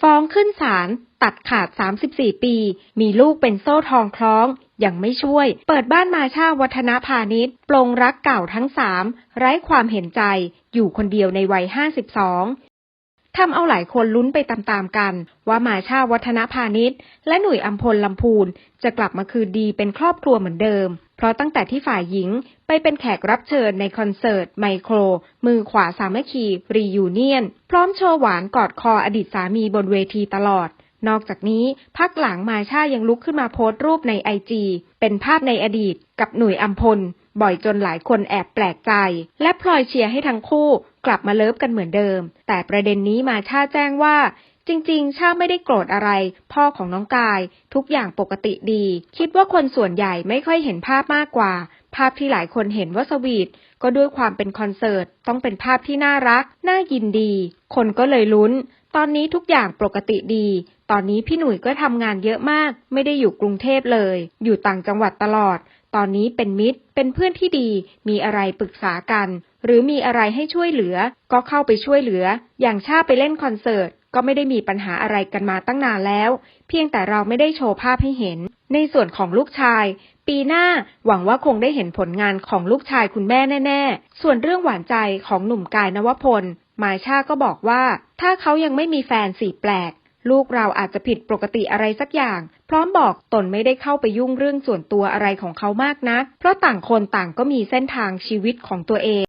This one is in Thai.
ฟ้องขึ้นศาลตัดขาด 34 ปี มีลูกเป็นโซ่ทองคล้อง ยังไม่ช่วย เปิดบ้านมาชาวัฒนพาณิชย์ ปลงรักเก่าทั้งสามไร้ความเห็นใจ อยู่คนเดียวในวัย 52 ทำเอาหลายคนลุ้นไปตามๆกัน ว่าหมาชาวัฒนพาณิชย์ และหนุ่ยอัมพลลำพูนจะกลับมาคืนดีเป็นครอบครัวเหมือนเดิม เพราะตั้งแต่ที่ฝ่ายหญิงไปเป็นแขกรับเชิญในคอนเสิร์ตไมโคร มือขวาสามัคคีรียูเนียน พร้อมโชว์หวานกอดคออดีตสามีบนเวทีตลอด นอกจากนี้พักหลังมาชายังลุกขึ้นมาโพสต์รูปในไอจีเป็นภาพในอดีตกับหนุ่ยอัมพล บ่อยจนหลายคนแอบแปลกใจ และพลอยเชียร์ให้ทั้งคู่กลับมาเลิฟกันเหมือนเดิม แต่ประเด็นนี้มาชาแจ้งว่า จริงๆ ชาไม่ได้โกรธอะไร พ่อของน้องกาย ทุกอย่างปกติดี คิดว่าคนส่วนใหญ่ไม่ค่อยเห็นภาพมากกว่า ภาพที่หลายคนเห็นว่าสวีทก็ด้วยความเป็นคอนเสิร์ต ต้องเป็นภาพที่น่ารัก น่ายินดี คนก็เลยลุ้น ตอนนี้ทุกอย่างปกติดี ตอนนี้พี่หนุ่ยก็ทำงานเยอะมาก ไม่ได้อยู่กรุงเทพเลย อยู่ต่างจังหวัดตลอด ตอนนี้เป็นมิตร เป็นเพื่อนที่ดี มีอะไรปรึกษากัน หรือมีอะไรให้ช่วยเหลือ ก็เข้าไปช่วยเหลือ อย่างชาไปเล่นคอนเสิร์ต ก็ไม่ได้มีปัญหาอะไรกันมาตั้งนานแล้ว เพียงแต่เราไม่ได้โชว์ภาพให้เห็น ในส่วนของลูกชาย ปีหน้าหวังว่าคงได้เห็นผลงานของลูกชายคุณแม่แน่ ๆ ส่วนเรื่องหวานใจของหนุ่มกายนวพล มาชาก็บอกว่า ถ้าเขายังไม่มีแฟนสี่แปลก ลูกเราอาจจะผิดปกติอะไรสักอย่าง พร้อมบอกตนไม่ได้เข้าไปยุ่งเรื่องส่วนตัวอะไรของเขามากนัก เพราะต่างคนต่างก็มีเส้นทางชีวิตของตัวเอง